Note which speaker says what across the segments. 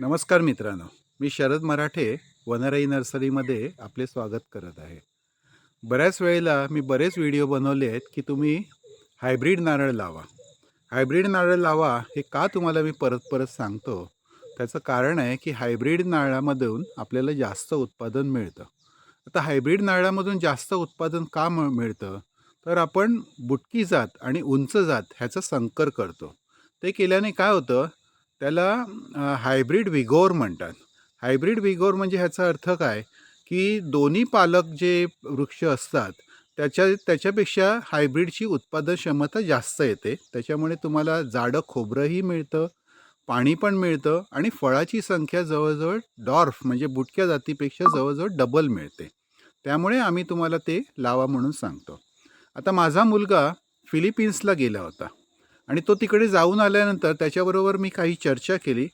Speaker 1: नमस्कार मित्रांनो. मी शरद मराठे वनराई नर्सरीमध्ये आपले स्वागत करत आहे. बऱ्याच वेळेला मी बरेच व्हिडिओ बनवले आहेत की तुम्ही हायब्रीड नारळ लावा. हायब्रीड नारळ लावा हे का तुम्हाला मी परत परत सांगतो? त्याचं कारण आहे की हायब्रीड नारळामधून आपल्याला जास्त उत्पादन मिळतं. आता हायब्रीड नारळामधून जास्त उत्पादन का म मिळतं? तर आपण बुटकी जात आणि उंच जात ह्याचं संकर करतो. ते केल्याने काय होतं? त्याला हायब्रिड हायब्रीड विगोर म्हणतात. हायब्रीड विगोर म्हणजे ह्याचा अर्थ काय? की दोन्ही पालक जे वृक्ष असतात त्याच्या त्याच्यापेक्षा हायब्रीडची उत्पादन क्षमता जास्त येते. त्याच्यामुळे तुम्हाला जाडं खोबरंही मिळतं पाणी पण मिळतं आणि फळाची संख्या जवळजवळ डॉर्फ म्हणजे बुटक्या जातीपेक्षा जवळजवळ डबल मिळते. त्यामुळे आम्ही तुम्हाला ते लावा म्हणून सांगतो. आता माझा मुलगा फिलिपिन्सला गेला होता. आणि तो तिकडे जाऊन आल्यानंतर त्याच्याबरोबर मी काही चर्चा केली.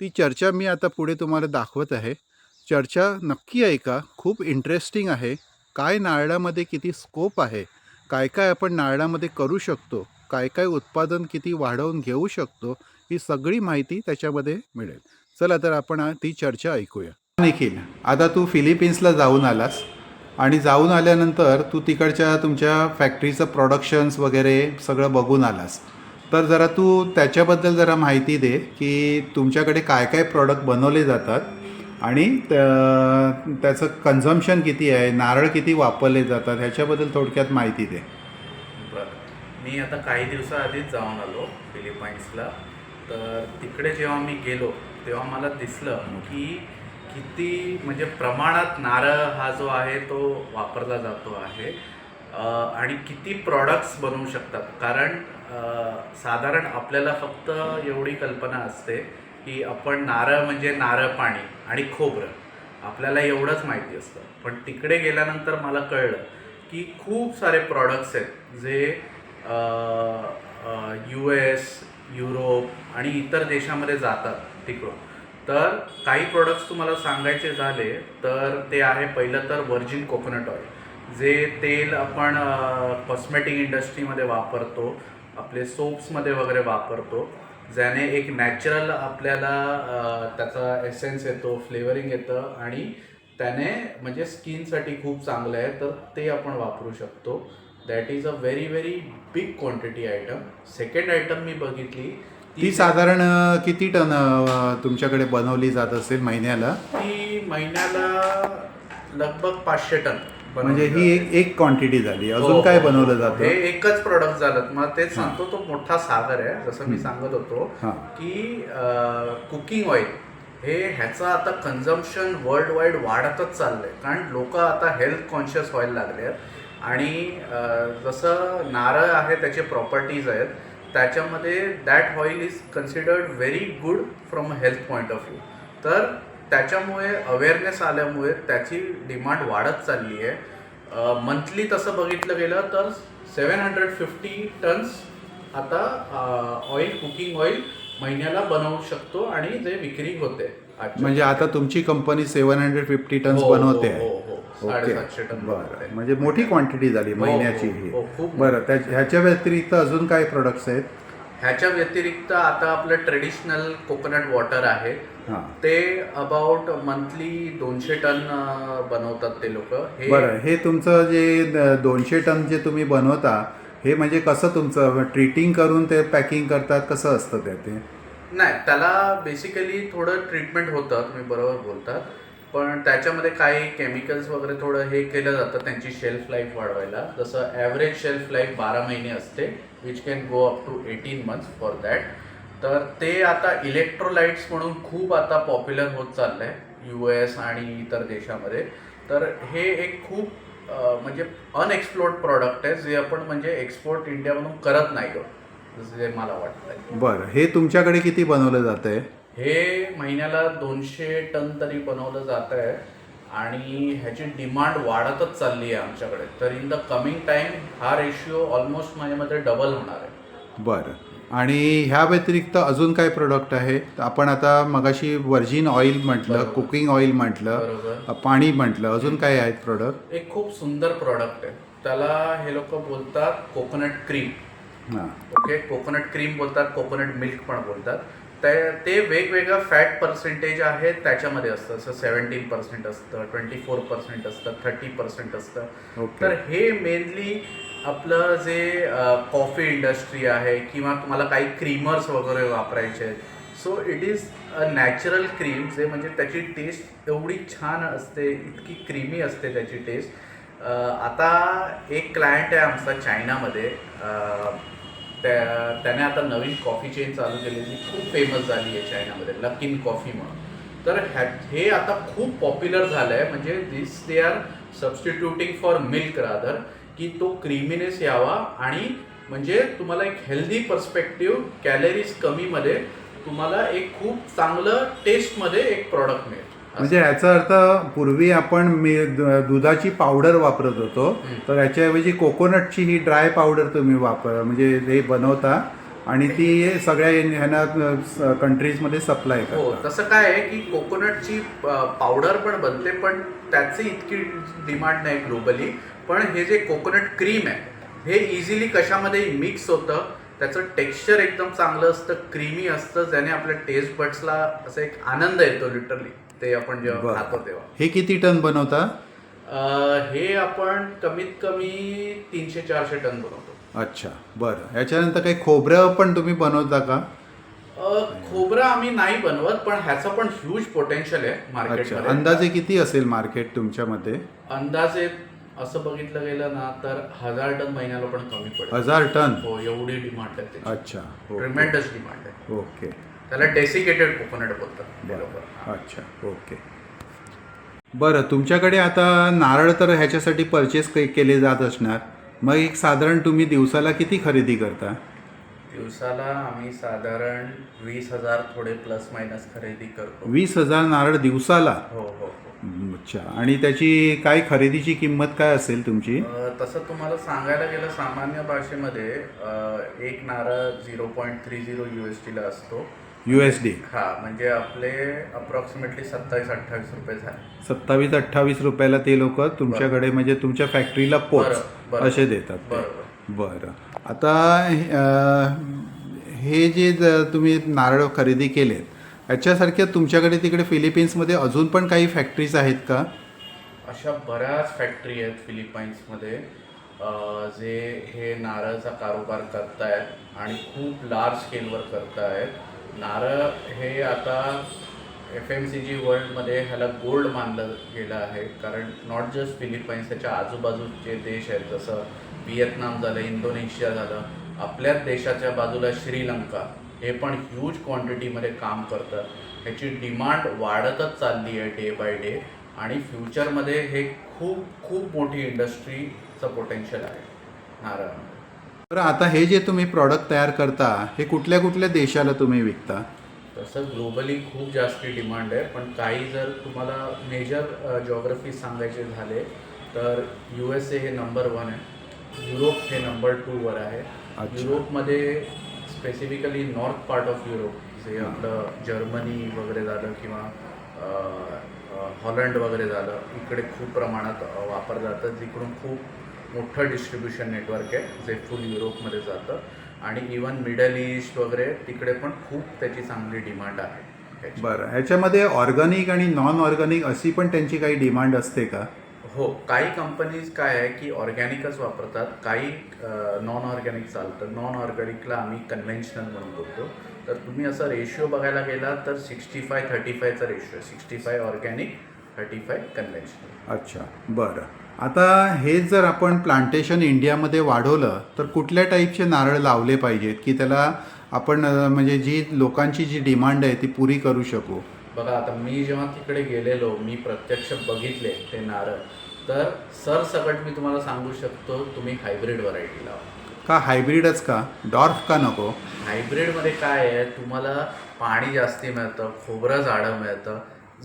Speaker 1: ती चर्चा मी आता पुढे तुम्हाला दाखवत आहे. चर्चा नक्की ऐका. खूप इंटरेस्टिंग आहे. काय नारळामध्ये किती स्कोप आहे? काय काय आपण नारळामध्ये करू शकतो? काय काय उत्पादन किती वाढवून घेऊ शकतो? ही सगळी माहिती त्याच्यामध्ये मिळेल. चला तर आपण ती चर्चा ऐकूया. निखिल आता तू फिलिपिन्सला जाऊन आलास आणि जाऊन आल्यानंतर तू तिकडच्या तुमच्या फॅक्टरीचं प्रोडक्शन्स वगैरे सगळं बघून आलास. तर जरा तू त्याच्याबद्दल जरा माहिती दे की तुमच्याकडे काय काय प्रॉडक्ट बनवले जातात आणि त्या- त्याचं कन्झम्शन किती आहे नारळ किती वापरले जातात ह्याच्याबद्दल थोडक्यात माहिती दे.
Speaker 2: बरं. मी आता काही दिवसाआधीच जाऊन आलो फिलिपाईन्सला. तर तिकडे जेव्हा मी गेलो तेव्हा मला दिसलं की किती म्हणजे प्रमाणात नारळ हा जो आहे तो वापरला जातो आहे. आणि किती प्रॉडक्ट्स बनवू शकतात. कारण साधारण आपल्याला फक्त एवढी कल्पना असते की आपण नारळ म्हणजे नारळ पाणी आणि खोबरं. आपल्याला एवढंच माहिती असतं. पण तिकडे गेल्यानंतर मला कळलं की खूप सारे प्रॉडक्ट्स आहेत जे यू एस युरोप आणि इतर देशामध्ये जातात तिकडून. तर काही प्रोडक्ट्स तुम्हाला सांगायचे झाले तर ते आहे पहिलं तर व्हर्जिन कोकोनट ऑइल जे तेल आपण कॉस्मेटिक इंडस्ट्रीमध्ये वापरतो. आपले सोप्समध्ये वगैरे वापरतो ज्याने एक नॅचरल आपल्याला त्याचा एसेन्स येतो फ्लेवरिंग येतं आणि त्याने म्हणजे स्किनसाठी खूप चांगलं आहे तर ते आपण वापरू शकतो. That is a very very big quantity item second item मी बघितली
Speaker 1: ती साधारण किती टन तुमच्याकडे बनवली जात असेल महिन्याला?
Speaker 2: ती महिन्याला लगभग पाचशे टन.
Speaker 1: म्हणजे ही. एक एक क्वांटिटी झाली.
Speaker 2: हो,
Speaker 1: अजून काय
Speaker 2: हो,
Speaker 1: बनवलं
Speaker 2: हो.
Speaker 1: जातं?
Speaker 2: हे एकच प्रोडक्ट झालं. मला तेच सांगतो तो मोठा सागर आहे जसं मी सांगत होतो
Speaker 1: हां.
Speaker 2: की कुकिंग ऑइल हे ह्याचं आता कन्झम्पशन वर्ल्ड वाईड वाढतच चाललंय. कारण लोक आता हेल्थ कॉन्शियस व्हायला लागले आहेत. आणि जसं नारळ आहे त्याचे प्रॉपर्टीज आहेत. त्याच्यामध्ये that oil is considered very good from a health point of view तर त्याच्यामुळे अवेअरनेस आल्यामुळे त्याची डिमांड वाढत चालली आहे. मंथली तसं बघितलं गेलं तर सेवन हंड्रेड फिफ्टी टन्स आता ऑइल कुकिंग ऑइल महिन्याला बनवू शकतो आणि जे विक्री होते.
Speaker 1: म्हणजे आता तुमची company seven hundred fifty tons बनवते.
Speaker 2: हो, हो, साडेसातशे टन.
Speaker 1: बरं. म्हणजे मोठी क्वांटिटी झाली
Speaker 2: हो,
Speaker 1: महिन्याची
Speaker 2: हो, खूप
Speaker 1: बरं त्या ह्याच्या व्यतिरिक्त अजून काय प्रोडक्ट्स आहेत?
Speaker 2: ह्याच्या व्यतिरिक्त आता आपलं ट्रेडिशनल कोकोनट वॉटर आहे. ते अबाउट मंथली दोनशे टन बनवतात ते लोक. हे
Speaker 1: बरं हे तुमचं जे दोनशे टन जे तुम्ही बनवता हे म्हणजे कसं तुमचं? ट्रीटिंग करून ते पॅकिंग करतात कसं असतं ते ते?
Speaker 2: नाही त्याला बेसिकली थोडं ट्रीटमेंट होतं तुम्ही बरोबर बोलतात. पण त्याच्यामध्ये काही केमिकल्स वगैरे थोडं हे केलं जातं त्यांची शेल्फ लाईफ वाढवायला. जसं ॲव्हरेज शेल्फ लाईफ बारा महिने असते which can go up to eighteen months for that तर ते आता इलेक्ट्रोलाइट्स म्हणून खूप आता पॉप्युलर होत चाललं आहे यू एस आणि इतर देशामध्ये. तर हे एक खूप म्हणजे अनएक्सप्लोर्ड प्रॉडक्ट आहे जे आपण म्हणजे एक्सपोर्ट इंडियामधून करत नाही आहोत जसं जे मला वाटतं
Speaker 1: बरं हे तुमच्याकडे किती बनवलं जातं आहे
Speaker 2: हे महिन्याला दोनशे टन तरी बनवलं जात आहे आणि ह्याची डिमांड वाढतच चालली आहे आमच्याकडे. तर इन द कमिंग टाइम हा रेशिओ ऑलमोस्ट माझ्यामध्ये डबल होणार आहे.
Speaker 1: बरं. आणि ह्या व्यतिरिक्त अजून काय प्रोडक्ट आहे? आपण आता मगाशी व्हर्जिन ऑइल म्हटलं. कुकिंग ऑइल म्हटलं पाणी म्हटलं. अजून काय आहेत प्रोडक्ट
Speaker 2: एक खूप सुंदर प्रॉडक्ट आहे. त्याला हे लोक बोलतात कोकोनट क्रीम
Speaker 1: हां.
Speaker 2: ओके कोकोनट क्रीम बोलतात कोकोनट मिल्क पण बोलतात. ते ते वेगवेगळं फॅट पर्सेंटेज आहे त्याच्यामध्ये असतं. जसं सेवन्टीन पर्सेंट असतं ट्वेंटी फोर पर्सेंट असतं थर्टी पर्सेंट असतं. तर हे मेनली आपलं जे कॉफी इंडस्ट्री आहे किंवा तुम्हाला काही क्रीमर्स वगैरे वापरायचे आहेत. So it is a natural cream जे म्हणजे त्याची टेस्ट एवढी छान असते इतकी क्रीमी असते त्याची टेस्ट आता एक क्लायंट आहे आमचा चायनामध्ये त्या त्याने आता नवीन कॉफी चेन चालू केलेली खूप फेमस झाली आहे चायनामध्ये लकिन कॉफी म्हणून. तर ह्या हे आता खूप पॉप्युलर झालं आहे म्हणजे this they are substituting for milk rather की तो क्रीमीनेस यावा आणि म्हणजे तुम्हाला एक हेल्दी पर्स्पेक्टिव्ह कॅलरीज कमीमध्ये तुम्हाला एक खूप चांगलं टेस्टमध्ये एक प्रॉडक्ट मिळेल.
Speaker 1: म्हणजे याचा अर्थ पूर्वी आपण दुधाची पावडर वापरत होतो. तर याच्याऐवजी कोकोनटची ही ड्राय पावडर तुम्ही वापर म्हणजे हे बनवता आणि ती सगळ्या ह्यांना कंट्रीजमध्ये सप्लाय
Speaker 2: हो
Speaker 1: करता.
Speaker 2: तसं काय आहे की कोकोनटची पावडर पण बनते पण त्याची इतकी डिमांड नाही ग्लोबली पण हे जे कोकोनट क्रीम आहे हे इझिली कशामध्ये मिक्स होतं. त्याचं टेक्स्चर एकदम चांगलं असतं क्रीमी असतं ज्याने आपल्या टेस्ट बड्सला असं एक आनंद येतो लिटरली ते आपण जेव्हा. खातो तेव्हा.
Speaker 1: हे किती टन बनवता?
Speaker 2: हे आपण कमीत कमी तीनशे चारशे टन बनवतो.
Speaker 1: अच्छा बरं. याच्यानंतर काही खोबरं पण तुम्ही बनवता का?
Speaker 2: खोबरं आम्ही नाही बनवत पण ह्याचं पण ह्यूज पोटेन्शियल आहे मार्केटमध्ये
Speaker 1: अंदाजे किती असेल मार्केट तुमच्यामध्ये
Speaker 2: अंदाजे असं बघितलं गेलं ना तर हजार टन महिन्याला पण कमी पडेल.
Speaker 1: हजार टन?
Speaker 2: हो एवढी डिमांड आहे
Speaker 1: अच्छा
Speaker 2: ट्रिमेंडस डिमांड आहे.
Speaker 1: ओके.
Speaker 2: त्याला डेसिकेटेड कोकोनट बोलतात ते
Speaker 1: बरं.
Speaker 2: लोकं.
Speaker 1: अच्छा ओके. बरं तुमच्याकडे आता नारळ तर ह्याच्यासाठी परचेस केले जात असणार. मग एक साधारण तुम्ही दिवसाला किती खरेदी करता?
Speaker 2: दिवसाला आम्ही साधारण वीस हजार थोडे प्लस मायनस खरेदी करतो.
Speaker 1: वीस हजार नारळ दिवसाला?
Speaker 2: हो हो हो.
Speaker 1: अच्छा. आणि त्याची काय खरेदीची किंमत काय असेल तुमची?
Speaker 2: तसं तुम्हाला सांगायला गेलं सामान्य भाषेमध्ये एक नारळ zero point three zero U S टीला असतो.
Speaker 1: यू एस डी
Speaker 2: हा म्हणजे आपले अप्रॉक्सिमेटली सत्तावीस अठ्ठावीस रुपये झाले.
Speaker 1: सत्तावीस अठ्ठावीस रुपयाला ते लोक तुमच्याकडे म्हणजे तुमच्या फॅक्टरीला पोच
Speaker 2: बरं.
Speaker 1: असे देतात ते.
Speaker 2: बरोबर
Speaker 1: बरं. आता अं, हे जे ज- तुम्ही नारळ खरेदी केलेत याच्यासारख्या तुमच्याकडे तिकडे फिलिपिन्समध्ये अजून पण काही फॅक्टरीज आहेत का?
Speaker 2: अशा बऱ्याच फॅक्टरी आहेत फिलिपाईन्समध्ये अ, जे हे नारळचा कारोबार करतायत आणि खूप लार्ज स्केलवर करतायत. नारळ हे आता एफ एम सी जी वर्ल्डमध्ये ह्याला गोल्ड मानलं गेलं आहे. कारण नॉट जस्ट फिलिपाईन्स त्याच्या आजूबाजूचे देश आहेत. जसं व्हिएतनाम झालं इंडोनेशिया झालं. आपल्याच देशाच्या बाजूला श्रीलंका हे पण ह्यूज क्वांटिटीमध्ये काम करतं ह्याची डिमांड वाढतच चालली आहे डे बाय डे आणि फ्युचरमध्ये हे खूप खूप मोठी इंडस्ट्रीचं पोटेन्शियल आहे. नारळ.
Speaker 1: बरं आता हे जे तुम्ही प्रॉडक्ट तयार करता हे कुठल्या कुठल्या देशाला तुम्ही विकता
Speaker 2: तसं ग्लोबली खूप जास्ती डिमांड आहे पण काही जर तुम्हाला मेजर जॉग्रफी सांगायचे झाले तर यू एस ए हे नंबर वन आहे युरोप हे नंबर टूवर आहे. युरोपमध्ये specifically north part of Europe जे. आपलं जर्मनी वगैरे झालं किंवा हॉलंड वगैरे झालं इकडे खूप प्रमाणात वापर जातं जिकडून खूप मोठं डिस्ट्रीब्युशन नेटवर्क आहे जे फुल युरोपमध्ये जातं. आणि इवन मिडल ईस्ट वगैरे तिकडे पण खूप त्याची चांगली डिमांड आहे.
Speaker 1: बरं. ह्याच्यामध्ये ऑर्गॅनिक आणि नॉन ऑर्गॅनिक अशी पण त्यांची काही डिमांड असते का?
Speaker 2: हो. काही कंपनीज काय आहे की ऑर्गॅनिकच वापरतात. काही नॉन ऑर्गॅनिक चालतं. नॉन ऑर्गॅनिकला आम्ही कन्व्हेन्शनल म्हणून बोलतो. तर तुम्ही असा रेशिओ बघायला गेला तर सिक्स्टी फाय थर्टी फायचा रेशिओ आहे. Sixty five organic thirty five conventional
Speaker 1: अच्छा बरं. आता हे जर आपण प्लांटेशन इंडियामध्ये वाढवलं तर कुठल्या टाईपचे नारळ लावले पाहिजेत? की त्याला आपण म्हणजे जी लोकांची जी डिमांड आहे ती पुरी करू शकू?
Speaker 2: बघा आता मी जेव्हा तिकडे गेलेलो मी प्रत्यक्ष बघितले ते नारळ तर सरसकट मी तुम्हाला सांगू शकतो तुम्ही हायब्रिड व्हरायटी लावा.
Speaker 1: का हायब्रिडच का? डॉर्फ का नको?
Speaker 2: हायब्रिडमध्ये काय आहे तुम्हाला पाणी जास्ती मिळतं खोबरं झाडं मिळतं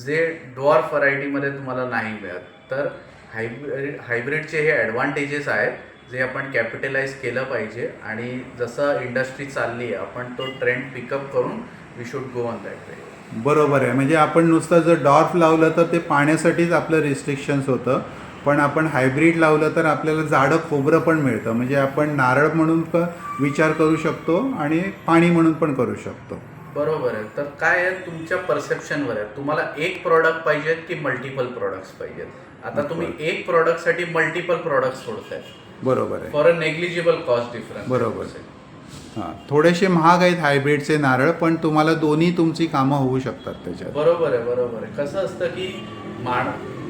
Speaker 2: जे डॉर्फ व्हरायटीमध्ये तुम्हाला नाही मिळत. तर हायब्रिड हायब्रिडचे हे ॲडव्हान्टेजेस आहेत जे आपण कॅपिटलाइज केलं पाहिजे. आणि जसं इंडस्ट्री चालली आहे आपण तो ट्रेंड पिकअप करून we should go on that way
Speaker 1: बरोबर आहे. म्हणजे आपण नुसतं जर डॉर्फ लावलं तर ते पाण्यासाठीच आपलं रिस्ट्रिक्शन्स होतं. पण आपण हायब्रिड लावलं तर आपल्याला झाडं खोबरं पण मिळतं. म्हणजे आपण नारळ म्हणून विचार करू शकतो आणि पाणी म्हणून पण करू शकतो.
Speaker 2: बरोबर आहे. तर काय आहे? तुमच्या परसेप्शनवर आहे. तुम्हाला एक प्रॉडक्ट पाहिजेत की मल्टिपल प्रॉडक्ट्स पाहिजेत? आता तुम्ही एक प्रॉडक्टसाठी मल्टिपल प्रॉडक्ट्स सोडताय.
Speaker 1: बरोबर आहे.
Speaker 2: For a negligible cost difference
Speaker 1: बरोबर. हां. थोडेसे महाग आहेत हायब्रिडचे नारळ पण तुम्हाला दोन्ही तुमची कामं होऊ शकतात त्याच्यात.
Speaker 2: बरोबर आहे बरोबर आहे. कसं असतं की माण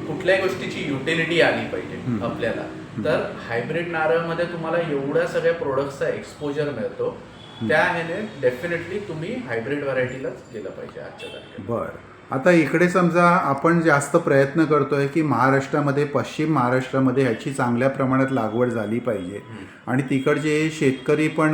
Speaker 2: कुठल्याही गोष्टीची युटिलिटी आली पाहिजे. आपल्याला. तर हायब्रिड नारळमध्ये तुम्हाला एवढ्या सगळ्या प्रोडक्ट्सचा एक्सपोजर मिळतो त्या ह्याने डेफिनेटली तुम्ही हायब्रिड व्हरायटीलाच गेलं पाहिजे आजच्या तारखेला.
Speaker 1: बरं. आता इकडे समजा आपण जास्त प्रयत्न करतोय की महाराष्ट्रामध्ये पश्चिम महाराष्ट्रामध्ये ह्याची चांगल्या प्रमाणात लागवड झाली पाहिजे. आणि तिकडचे शेतकरी पण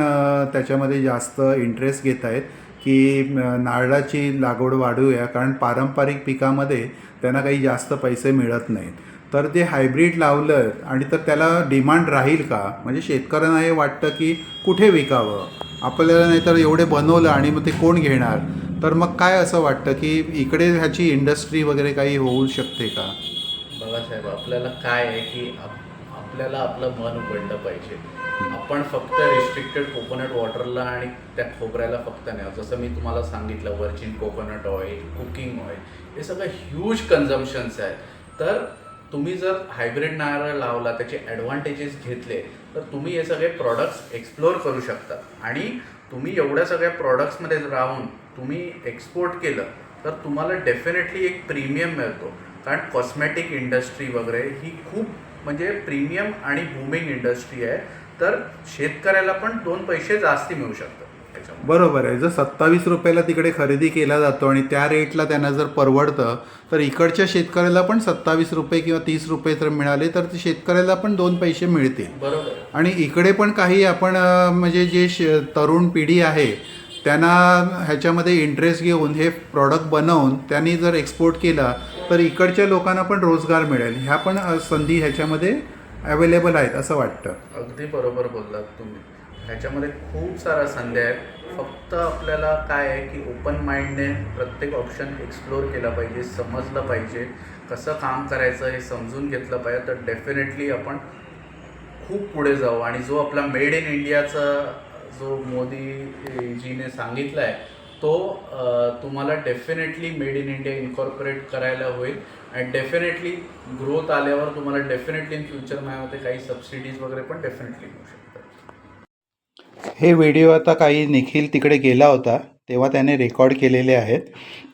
Speaker 1: त्याच्यामध्ये जास्त इंटरेस्ट घेत आहेत की नारळाची लागवड वाढवूया कारण पारंपरिक पिकामध्ये त्यांना काही जास्त पैसे मिळत नाहीत. तर ते हायब्रीड लावलं आणि तर त्याला डिमांड राहील का? म्हणजे शेतकऱ्यांना हे वाटतं की कुठे विकावं? आपल्याला नाहीतर एवढे बनवलं आणि मग ते कोण घेणार? तर मग काय असं वाटतं की इकडे ह्याची इंडस्ट्री वगैरे काही होऊ शकते का?
Speaker 2: बघा साहेब आपल्याला काय आहे की आप- आपल्याला आपलं मन उघडलं पाहिजे. आपण फक्त रिस्ट्रिक्टेड कोकोनट वॉटरला आणि त्या खोबऱ्याला फक्त नाही. जसं मी तुम्हाला सांगितलं virgin coconut oil cooking oil हे सगळं ह्यूज कन्झम्पन्स आहेत. तर तुम्ही जर हायब्रिड नारळ लावला त्याचे ॲडव्हान्टेजेस घेतले तर तुम्ही हे सगळे प्रॉडक्ट्स एक्सप्लोअर करू शकता. आणि तुम्ही एवढ्या सगळ्या प्रॉडक्ट्समध्ये राहून तुम्ही एक्सपोर्ट केलं तर तुम्हाला डेफिनेटली एक प्रीमियम मिळतो. कारण कॉस्मेटिक इंडस्ट्री वगैरे ही खूप म्हणजे प्रीमियम आणि बूमिंग इंडस्ट्री आहे. तर शेतकऱ्याला पण दोन पैसे जास्ती मिळू शकतात. त्याच्यामुळे
Speaker 1: बरोबर आहे. जर सत्तावीस रुपयाला तिकडे खरेदी केला जातो आणि त्या रेटला त्यांना जर परवडतं तर इकडच्या शेतकऱ्याला पण सत्तावीस रुपये किंवा तीस रुपये जर मिळाले तर ते शेतकऱ्याला पण दोन पैसे मिळतील.
Speaker 2: बरोबर.
Speaker 1: आणि इकडे पण काही आपण म्हणजे जे श तरुण पिढी आहे त्यांना ह्याच्यामध्ये इंटरेस्ट घेऊन हे प्रॉडक्ट बनवून त्यांनी जर एक्सपोर्ट केला तर इकडच्या लोकांना पण रोजगार मिळेल. ह्या पण संधी ह्याच्यामध्ये अवेलेबल आहेत असं वाटतं.
Speaker 2: अगदी बरोबर बोललात तुम्ही. ह्याच्यामध्ये खूप सारा संधी आहेत. फक्त आपल्याला काय आहे की ओपन माइंडने प्रत्येक ऑप्शन एक्सप्लोअर केला पाहिजे समजलं पाहिजे. कसं काम करायचं हे समजून घेतलं पाहिजे. तर डेफिनेटली आपण खूप पुढे जाऊ. आणि जो आपला मेड इन इंडियाचा जो मोदीजीने सांगितला आहे तो तुम्हाला definitely made in India incorporate करायला होईल. आणि डेफिनेटली ग्रोथ आल्यावर तुम्हाला डेफिनेटली इन फ्युचर माझ्यामध्ये काही सबसिडीज वगैरे पण डेफिनेटली मिळू शकतात.
Speaker 1: हे व्हिडिओ आता काही निखिल तिकडे गेला होता तेव्हा त्याने रेकॉर्ड केलेले आहेत.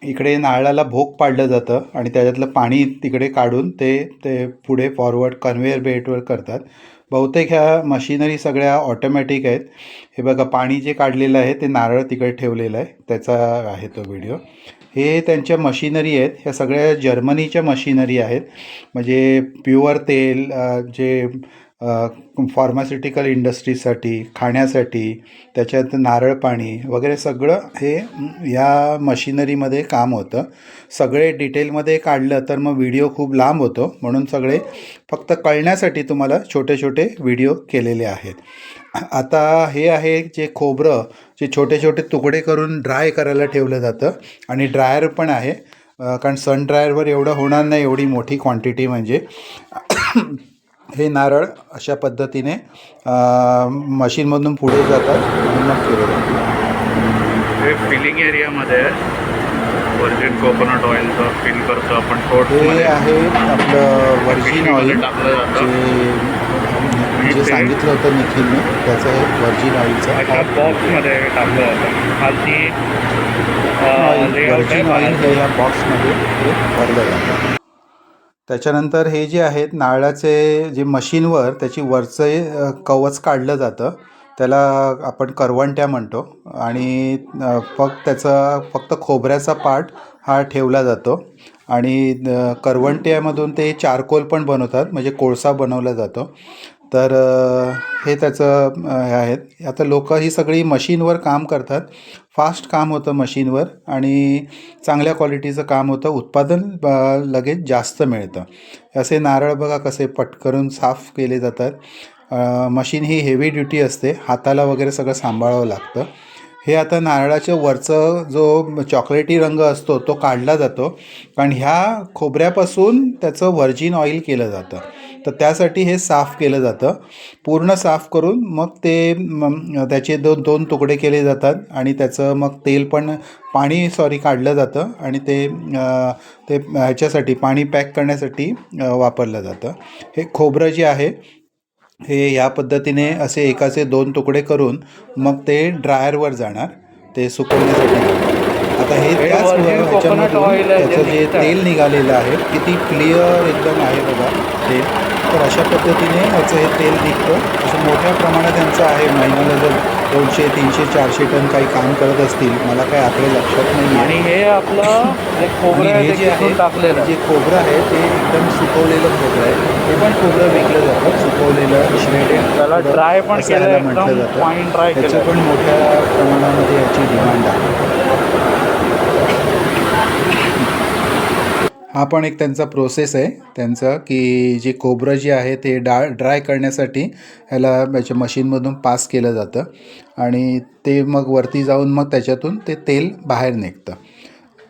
Speaker 1: इकडे नारळाला भोग पाडलं जातं आणि त्याच्यातलं पाणी तिकडे काढून ते ते पुढे फॉरवर्ड कन्व्हेअर बेल्टवर करतात. बहुतेक ह्या मशिनरी सगळ्या ऑटोमॅटिक आहेत. हे बघा पाणी जे काढलेलं आहे ते नारळ तिकडे ठेवलेलं आहे. त्याचा आहे तो व्हिडिओ हे त्यांच्या मशिनरी आहेत. ह्या सगळ्या जर्मनीच्या मशिनरी आहेत. म्हणजे प्युअर तेल जे फार्मास्युटिकल इंडस्ट्रीसाठी खाण्यासाठी त्याच्यात नारळ पाणी वगैरे सगळं हे या मशिनरीमध्ये काम होतं. सगळे डिटेलमध्ये काढलं तर मग व्हिडिओ खूप लांब होतो. म्हणून सगळे फक्त कळण्यासाठी तुम्हाला छोटे छोटे व्हिडिओ केलेले आहेत. आता हे आहे जे खोबरं जे छोटे छोटे तुकडे करून ड्राय करायला ठेवलं जातं. आणि ड्रायर पण आहे. कारण सन ड्रायरवर एवढं होणार नाही एवढी मोठी क्वांटिटी म्हणजे. हे नारळ अशा पद्धतीने मशीनमधून पुढे जातात मग केले
Speaker 2: हे फिलिंग एरियामध्ये व्हर्जिन कोकोनट ऑइलचं फिल करतो आपण
Speaker 1: हे आहे आपलं व्हर्जिन ऑइल जे जे सांगितलं होतं निखिलने त्याचं हे व्हर्जिन ऑइलचं
Speaker 2: बॉक्समध्ये टाकलं जातं. खालती
Speaker 1: व्हर्जिन ऑइल हे या बॉक्समध्ये भरलं जातं. त्याच्यानंतर हे जे आहेत नारळाचे जे मशीनवर त्याची वरचं कवच काढलं जातं. त्याला आपण करवंट्या म्हणतो. आणि फक्त त्याचा फक्त खोबऱ्याचा पार्ट हा ठेवला जातो. आणि करवंट्यामधून ते चारकोल पण बनवतात. म्हणजे कोळसा बनवला जातो. तर हे त्याचं हे आहेत. आता लोक ही सगळी मशीनवर काम करतात. फास्ट काम होतं मशीनवर आणि चांगल्या क्वालिटीचं काम होतं. उत्पादन लगेच जास्त मिळतं. असे नारळ बघा कसे पटकरून साफ केले जातात. मशीन ही हेवी ड्युटी असते. हाताला वगैरे सगळं सांभाळावं लागतं. हे आता नारळाच्या वरचं जो चॉकलेटी रंग असतो तो काढला जातो. कारण ह्या खोबऱ्यापासून त्याचं व्हर्जिन ऑइल केलं जातं. तर त्यासाठी हे साफ केलं जातं. पूर्ण साफ करून मग ते त्याचे दोन दोन तुकडे केले जातात आणि त्याचं मग तेल पण पाणी सॉरी काढलं जातं आणि ते ते ह्याच्यासाठी पाणी पॅक करण्यासाठी वापरलं जातं. हे खोबरं जे आहे हे या पद्धतीने असे एकाचे दोन तुकडे करून मग ते ड्रायरवर जाणार. ते सुकवण्यासाठी. आता हे त्याच ह्याच्यामधून त्याचं
Speaker 3: जे.
Speaker 1: तेल निघालेलं आहे किती क्लिअर एकदम आहे बघा. तेल तर अशा पद्धतीने ह्याचं हे तेल निघतं. असं मोठ्या प्रमाणात यांचं आहे महिन्याला जर दोनशे तीनशे चारशे टन काही काम करत असतील. मला काही आकडे लक्षात नाही
Speaker 3: आणि हे आपलं खोबरं
Speaker 1: हे जे आहे
Speaker 3: टाकलेलं.
Speaker 1: जे खोबरं आहे ते एकदम सुकवलेलं खोबरं आहे. ते पण खोबरं विकलं जातं. सुकवलेलं श्रेडेड
Speaker 3: त्याला ड्राय पण केलं
Speaker 1: म्हटलं जातं. त्याचं पण मोठ्या प्रमाणामध्ये याची डिमांड आहे. हा पण एक त्यांचा प्रोसेस आहे. त्यांचं की जे खोबरं जे आहे ते डा ड्राय करण्यासाठी ह्याला याच्या मशीनमधून पास केलं जातं. आणि ते मग वरती जाऊन मग त्याच्यातून ते तेल बाहेर निघतं.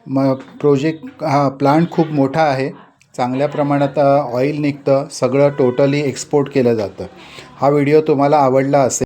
Speaker 1: मग प्रोजेक्ट हा प्लांट खूप मोठा आहे. चांगल्या प्रमाणात ऑइल निघतं. सगळं टोटली एक्सपोर्ट केलं जातं. हा व्हिडिओ तुम्हाला आवडला असेल.